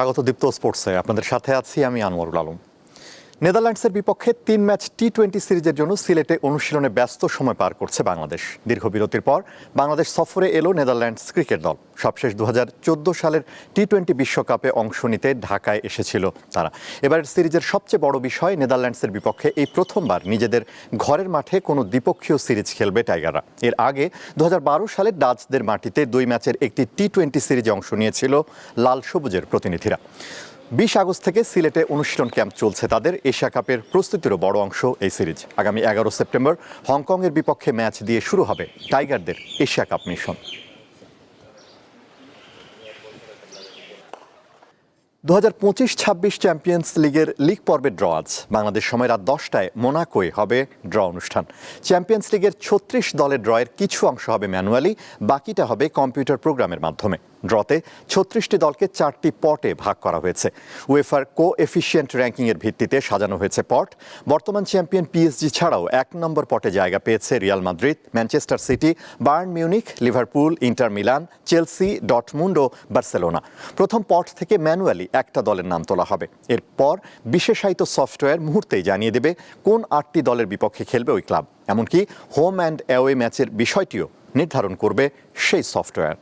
স্বাগত দীপ্ত স্পোর্টসে আপনাদের সাথে আছি আমি আনোয়ারুল আলম। নেদারল্যান্ডসের বিপক্ষে তিন ম্যাচ টি টোয়েন্টি সিরিজের জন্য সিলেটে অনুশীলনে ব্যস্ত সময় পার করছে বাংলাদেশ। দীর্ঘ বিরতির পর বাংলাদেশ সফরে এলো নেদারল্যান্ডস ক্রিকেট দল। সবশেষ দু হাজার চৌদ্দ সালের টি টোয়েন্টি বিশ্বকাপে অংশ নিতে ঢাকায় এসেছিল তারা। এবারের সিরিজের সবচেয়ে বড় বিষয় নেদারল্যান্ডসের বিপক্ষে এই প্রথমবার নিজেদের ঘরের মাঠে কোনো দ্বিপক্ষীয় সিরিজ খেলবে টাইগাররা। এর আগে দু হাজার বারো সালে ডাচদের মাটিতে দুই ম্যাচের একটি টি টোয়েন্টি সিরিজে অংশ নিয়েছিল লাল সবুজের প্রতিনিধিরা। বিশ আগস্ট থেকে সিলেটে অনুশীলন ক্যাম্প চলছে। তাদের এশিয়া কাপের প্রস্তুতিরও বড় অংশ এই সিরিজ। আগামী এগারো সেপ্টেম্বর হংকংয়ের বিপক্ষে ম্যাচ দিয়ে শুরু হবে টাইগারদের এশিয়া কাপ মিশন। দু হাজার পঁচিশ ছাব্বিশ চ্যাম্পিয়ন্স লিগের লিগ পর্বের ড্র আজ। বাংলাদেশ সময় রাত দশটায় মোনাকোয় হবে ড্র অনুষ্ঠান। চ্যাম্পিয়ন্স লিগের ছত্রিশ দলের ড্রয়ের কিছু অংশ হবে ম্যানুয়ালি, বাকিটা হবে কম্পিউটার প্রোগ্রামের মাধ্যমে। ড্রতে ছত্রিশটি দলকে চারটি পটে ভাগ করা হয়েছে। উয়েফার কো এফিসিয়েন্ট র্যাঙ্কিংয়ের ভিত্তিতে সাজানো হয়েছে পট। বর্তমান চ্যাম্পিয়ন পিএসজি ছাড়াও এক নম্বর পটে জায়গা পেয়েছে Real Madrid, Manchester City Bayern Munich Liverpool, Inter Milan, Chelsea, Dortmund Barcelona. প্রথম পট থেকে ম্যানুয়ালি একটা দলের নাম তোলা হবে। এরপর বিশেষায়িত সফটওয়্যার মুহূর্তেই জানিয়ে দেবে কোন আটটি দলের বিপক্ষে খেলবে ওই ক্লাব। এমনকি হোম অ্যান্ড অ্যাওয়ে ম্যাচের বিষয়টিও নির্ধারণ করবে সেই সফটওয়্যার।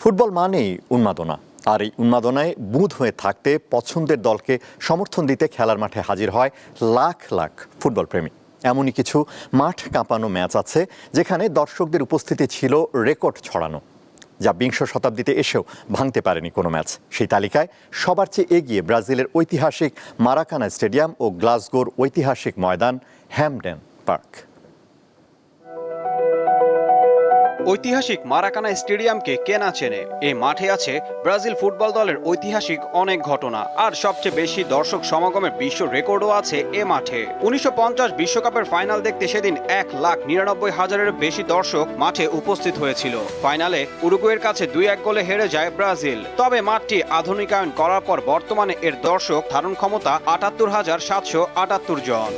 ফুটবল মানেই উন্মাদনা। আর এই উন্মাদনায় বুধ হয়ে থাকতে পছন্দের দলকে সমর্থন দিতে খেলার মাঠে হাজির হয় লাখ লাখ ফুটবল প্রেমী। এমনই কিছু মাঠ কাঁপানো ম্যাচ আছে যেখানে দর্শকদের উপস্থিতি ছিল রেকর্ড ছড়ানো, যা বিংশ শতাব্দীতে এসেও ভাঙতে পারেনি কোনো ম্যাচ। সেই তালিকায় সবার চেয়ে এগিয়ে ব্রাজিলের ঐতিহাসিক মারাকানা স্টেডিয়াম ও গ্লাসগোর ঐতিহাসিক ময়দান হ্যামডেন পার্ক। ঐতিহাসিক মারাকানা স্টেডিয়ামকে কে না চেনে? এই মাঠে আছে ব্রাজিল ফুটবল দলের ঐতিহাসিক অনেক ঘটনা। আর সবচেয়ে বেশি দর্শক সমাগমের বিশ্ব রেকর্ডও আছে এ মাঠে। উনিশশো বিশ্বকাপের ফাইনাল দেখতে সেদিন এক লাখ নিরানব্বই হাজারের বেশি দর্শক মাঠে উপস্থিত হয়েছিল। ফাইনালে উরুগুয়ের কাছে দুই এক গোলে হেরে যায় ব্রাজিল। তবে মাঠটি আধুনিকায়ন করার পর বর্তমানে এর দর্শক ধারণ ক্ষমতা আটাত্তর হাজার সাতশো আটাত্তর জন।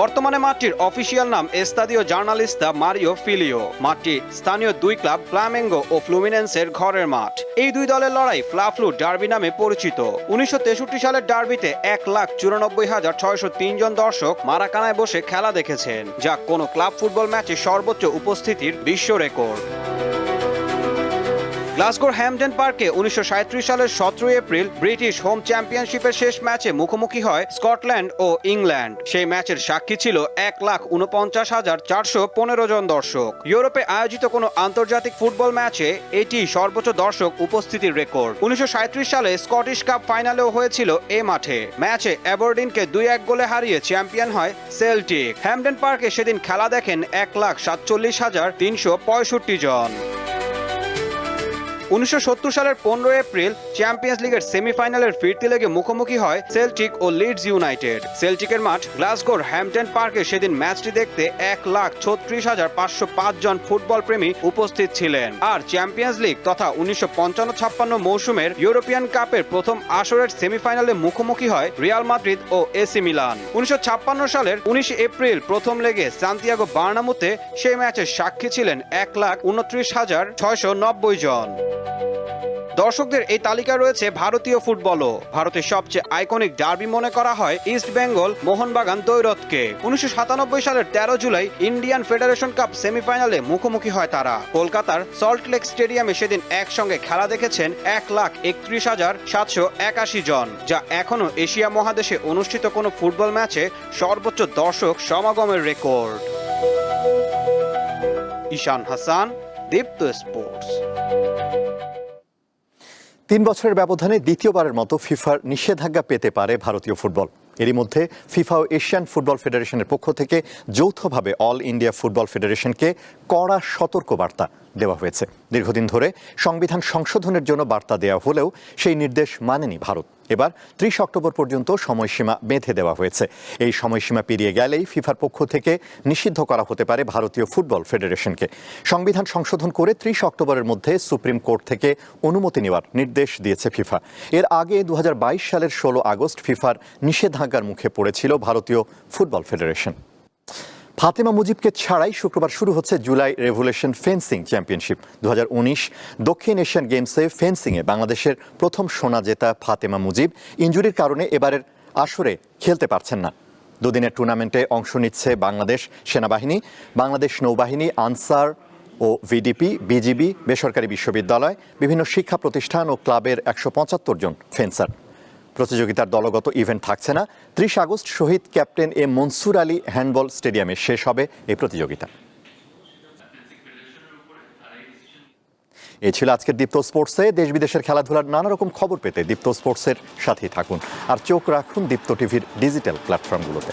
বর্তমানে মাঠটির অফিসিয়াল নাম এস্তাদিও জার্নালিস্তা মারিও ফিলিও। মাঠটি স্থানীয় দুই ক্লাব ফ্লামেঙ্গো ও ফ্লুমিনেন্সের ঘরের মাঠ। এই দুই দলের লড়াই ফ্লাফলু ডার্বি নামে পরিচিত। উনিশশো তেষট্টি সালের ডার্বিতে এক লাখ চুরানব্বই হাজার ছয়শো জন দর্শক মারাকানায় বসে খেলা দেখেছেন, যা কোনো ক্লাব ফুটবল ম্যাচে সর্বোচ্চ উপস্থিতির বিশ্ব রেকর্ড। গ্লাসগোর হ্যামডেন পার্কে উনিশশো সাঁইত্রিশ সালের সতেরোই এপ্রিল ব্রিটিশ হোম চ্যাম্পিয়নশিপের শেষ ম্যাচে মুখোমুখি হয় স্কটল্যান্ড ও ইংল্যান্ড। সেই ম্যাচের সাক্ষী ছিল এক লাখ উনপঞ্চাশ হাজার চারশো পনেরো জন দর্শক। ইউরোপে আয়োজিত কোনো আন্তর্জাতিক ফুটবল ম্যাচে এটি সর্বোচ্চ দর্শক উপস্থিতির রেকর্ড। উনিশশো সাঁইত্রিশ সালে স্কটিশ কাপ ফাইনালেও হয়েছিল এ মাঠে। ম্যাচে অ্যাবরডিনকে দুই এক গোলে হারিয়ে চ্যাম্পিয়ন হয় সেল্টিক। হ্যামডেন পার্কে সেদিন খেলা দেখেন এক লাখ সাতচল্লিশ হাজার তিনশো পঁয়ষট্টি জন। উনিশশো সত্তর সালের পনেরো এপ্রিল চ্যাম্পিয়ন্স লিগের সেমিফাইনালের ফিরতি লেগে মুখোমুখি হয় সেলটিক ও লিডস ইউনাইটেড। সেলটিকের মাঠ গ্লাসগোর হ্যাম্পটন পার্কে সেদিন ম্যাচটি দেখতে এক লাখ ছত্রিশ হাজার পাঁচশো পাঁচ জন ফুটবল প্রেমী উপস্থিত ছিলেন। আর চ্যাম্পিয়ন্স লিগ তথা উনিশশো পঞ্চান্ন ছাপ্পান্ন মৌসুমের ইউরোপিয়ান কাপের প্রথম আসরের সেমিফাইনালে মুখোমুখি হয় রিয়াল মাদ্রিদ ও এসি মিলান। উনিশশো ছাপ্পান্ন সালের উনিশে এপ্রিল প্রথম লেগে সান্তিয়াগো বার্নামুতে সেই ম্যাচের সাক্ষী ছিলেন এক লাখ উনত্রিশ হাজার ছয়শো নব্বই জন। দর্শকদের এই তালিকায় রয়েছে ভারতীয় ফুটবলও। ভারতের সবচেয়ে আইকনিক ডার্বি মনে করা হয় ইস্ট বেঙ্গল মোহনবাগান দৈরতকে উনিশশো সাতানব্বই সালের তেরো জুলাই ইন্ডিয়ান ফেডারেশন কাপ সেমিফাইনালে মুখোমুখি হয় তারা। কলকাতার সল্টলেক স্টেডিয়ামে সেদিন একসঙ্গে খেলা দেখেছেন এক লাখ একত্রিশ হাজার সাতশো একাশি জন, যা এখনও এশিয়া মহাদেশে অনুষ্ঠিত কোনো ফুটবল ম্যাচে সর্বোচ্চ দর্শক সমাগমের রেকর্ড। ঈশান হাসান, দীপ্ত স্পোর্টস। তিন বছরের ব্যবধানে দ্বিতীয়বারের মতো ফিফার নিষেধাজ্ঞা পেতে পারে ভারতীয় ফুটবল। এরই মধ্যে ফিফা ও এশিয়ান ফুটবল ফেডারেশনের পক্ষ থেকে যৌথভাবে অল ইন্ডিয়া ফুটবল ফেডারেশনকে কড়া সতর্কবার্তা দেওয়া হয়েছে। দীর্ঘদিন ধরে সংবিধান সংশোধনের জন্য বার্তা দেওয়া হলেও সেই নির্দেশ মানেনি ভারত। এবার ত্রিশ অক্টোবর পর্যন্ত সময়সীমা বেঁধে দেওয়া হয়েছে। এই সময়সীমা পেরিয়ে গেলেই ফিফার পক্ষ থেকে নিষিদ্ধ করা হতে পারে ভারতীয় ফুটবল ফেডারেশনকে। সংবিধান সংশোধন করে ত্রিশ অক্টোবরের মধ্যে সুপ্রিম কোর্ট থেকে অনুমতি নেওয়ার নির্দেশ দিয়েছে ফিফা। এর আগে দু হাজার বাইশ সালের ষোলো আগস্ট ফিফার নিষেধাজ্ঞার মুখে পড়েছিল ভারতীয় ফুটবল ফেডারেশন। ফাতেমা মুজিবকে ছাড়াই শুক্রবার শুরু হচ্ছে জুলাই রেভুলেশন ফেন্সিং চ্যাম্পিয়নশিপ। দু হাজার উনিশ দক্ষিণ এশিয়ান গেমসে ফেন্সিংয়ে বাংলাদেশের প্রথম সোনা জেতা ফাতেমা মুজিব ইঞ্জুরির কারণে এবারের আসরে খেলতে পারছেন না। দুদিনের টুর্নামেন্টে অংশ নিচ্ছে বাংলাদেশ সেনাবাহিনী, বাংলাদেশ নৌবাহিনী, আনসার ও ভিডিপি, বিজিবি, বেসরকারি বিশ্ববিদ্যালয়, বিভিন্ন শিক্ষা প্রতিষ্ঠান ও ক্লাবের একশো পঁচাত্তর জন ফেন্সার। প্রতিযোগিতার দলগত ইভেন্ট থাকছে না। ত্রিশ August Shahid captain A Mansur Ali handball স্টেডিয়ামে শেষ হবে এই প্রতিযোগিতা। এ ছিল আজকের দীপ্ত স্পোর্টসে। দেশ বিদেশের খেলাধুলার নানা রকম খবর পেতে দীপ্ত স্পোর্টসের সাথেই থাকুন। আর চোখ রাখুন দীপ্ত টিভির ডিজিটাল প্ল্যাটফর্মগুলোতে।